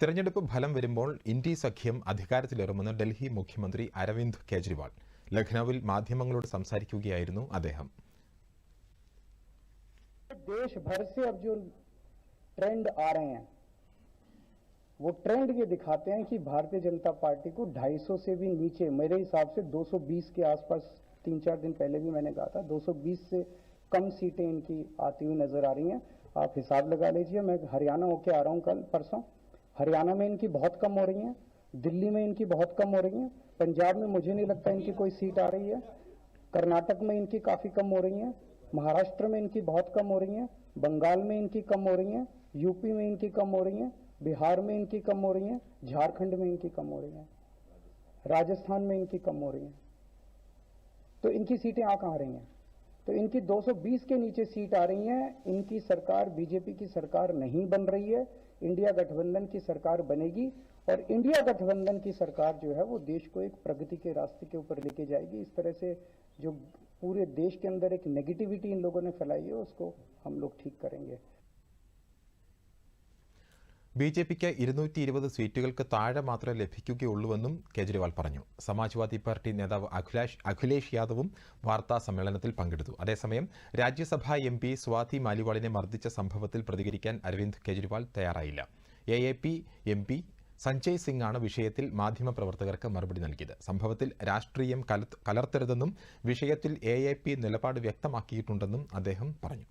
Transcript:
തിരഞ്ഞെടുപ്പ് ഫലം വരുമ്പോൾ ഇന്ത്യ സഖ്യം അധികാരത്തിലേറുമെന്ന് ഡൽഹി മുഖ്യമന്ത്രി അരവിന്ദ് കെജ്രിവാൾ ലഖ്നൌവിൽ മാധ്യമങ്ങളോട് സംസാരിക്കുകയായിരുന്നു അദ്ദേഹം देश भर से अब जो ट्रेंड आ रहे हैं वो ट्रेंड ये दिखाते हैं कि भारतीय जनता पार्टी को 250 से भी नीचे मेरे हिसाब से 220 के आसपास तीन चार दिन पहले भी मैंने कहा था 220 से कम सीटें इनकी आती हुई नजर आ रही हैं आप हिसाब लगा लीजिए मैं हरियाणा होके आ रहा हूं कल परसों हरियाणा में इनकी बहुत कम हो रही हैं, दिल्ली में इनकी बहुत कम हो रही हैं, पंजाब में मुझे नहीं लगता इनकी कोई सीट आ रही है, कर्नाटक में इनकी काफ़ी कम हो रही हैं, महाराष्ट्र में इनकी बहुत कम हो रही हैं, बंगाल में इनकी कम हो रही हैं, यूपी में इनकी कम हो रही हैं, बिहार में इनकी कम हो रही हैं, झारखंड में इनकी कम हो रही हैं, राजस्थान में इनकी कम हो रही हैं। तो इनकी सीटें आ कहाँ रही हैं? तो इनकी 220 के नीचे सीट आ रही हैं। इनकी सरकार, बीजेपी की सरकार नहीं बन रही है। इंडिया गठबंधन की सरकार बनेगी और इंडिया गठबंधन की सरकार जो है वो देश को एक प्रगति के रास्ते के ऊपर लेके जाएगी। इस तरह से जो पूरे देश के अंदर एक नेगेटिविटी इन लोगों ने फैलाई है, उसको हम लोग ठीक करेंगे। ബി ജെ പിക്ക് ഇരുന്നൂറ്റി ഇരുപത് സീറ്റുകൾക്ക് താഴെ മാത്രമേ ലഭിക്കുകയുള്ളൂവെന്നും കേജ്രിവാൾ പറഞ്ഞു. സമാജ്വാദി പാർട്ടി നേതാവ് അഖിലേഷ് അഖിലേഷ് യാദവും വാർത്താ സമ്മേളനത്തിൽ പങ്കെടുത്തു. അതേസമയം രാജ്യസഭാ എം പി സ്വാതി മാലിവാളിനെ മർദ്ദിച്ച സംഭവത്തിൽ പ്രതികരിക്കാൻ അരവിന്ദ് കെജ്രിവാൾ തയ്യാറായില്ല. A A P M P Sanjay Singh ആണ് വിഷയത്തിൽ മാധ്യമപ്രവർത്തകർക്ക് മറുപടി നൽകിയത്. സംഭവത്തിൽ രാഷ്ട്രീയം കലർത്തരുതെന്നും വിഷയത്തിൽ എ എ പി നിലപാട് വ്യക്തമാക്കിയിട്ടുണ്ടെന്നും അദ്ദേഹം പറഞ്ഞു.